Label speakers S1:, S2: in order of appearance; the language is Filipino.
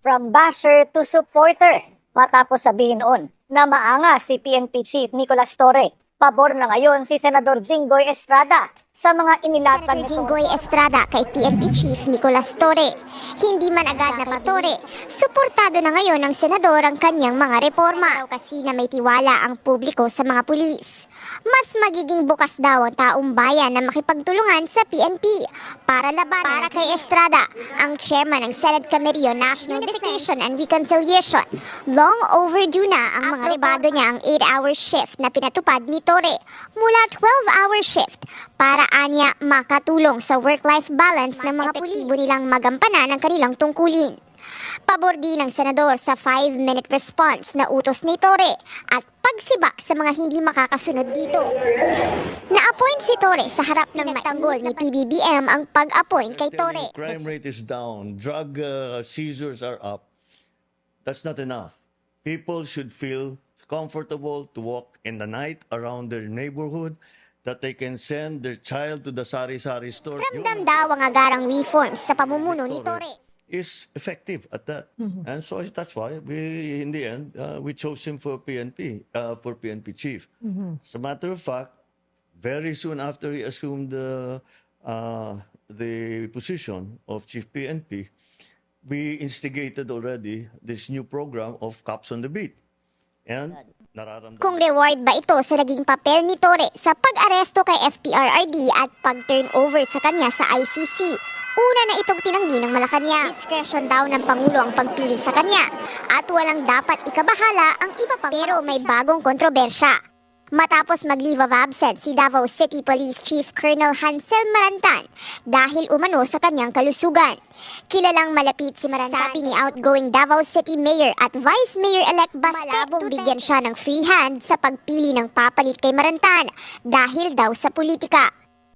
S1: From basher to supporter. Matapos sabihin noon na maanga si PNP Chief Nicolas Torre. Pabor na ngayon si Senador Jinggoy Estrada sa mga inilatag
S2: Senator
S1: nito.
S2: Jinggoy Estrada kay PNP Chief Nicolas Torre. Hindi man agad na Torre, suportado na ngayon ng senador ang kanyang mga reforma. Kasi na may tiwala ang publiko sa mga pulis. Mas magiging bukas daw ang taong bayan na makipagtulungan sa PNP para labanan para kay Estrada, ang chairman ng Senate Committee on National Unification and Reconciliation. Long overdue na ang mga rebado niya ang 8-hour shift na pinatupad ni Torre mula 12-hour shift para anya makatulong sa work-life balance ng mga pulis. nilang magampanan ang kanilang tungkulin. Pabor din ng senador sa 5-minute response na utos ni Torre at pagsibak sa mga hindi makakasunod dito. Na-appoint si Torre sa harap ng matanggol ni PBBM ang pag-appoint kay Torre.
S3: Crime rate is down, drug uh, seizures are up. That's not enough. People should feel comfortable to walk in the night around their neighborhood, that they can send their child to the sari-sari store.
S2: Ramdam daw ang agarang reforms sa pamumuno ni Torre.
S3: Is effective at that. And so that's why we, in the end, uh, we chose him for PNP, uh, for PNP chief. As a matter of fact, very soon after he assumed the, uh, the position of chief PNP, we instigated already this new program of Cops on the Beat. And nararamdaman
S2: Kung reward ba ito sa naging papel ni Torre sa pag-aresto kay FPRRD at pag-turnover sa kanya sa ICC. Una na itong tinanggi ng Malacanang. Discretion daw ng Pangulo ang pagpili sa kanya at walang dapat ikabahala ang iba pa. Pero may bagong kontrobersya. Matapos mag-leave of absence si Davao City Police Chief Colonel Hansel Marantan dahil umano sa kanyang kalusugan. Kilalang malapit si Marantan Sabi ni outgoing Davao City Mayor at Vice Mayor-elect Baste malabong bigyan siya ng free hand sa pagpili ng papalit kay Marantan dahil daw sa politika.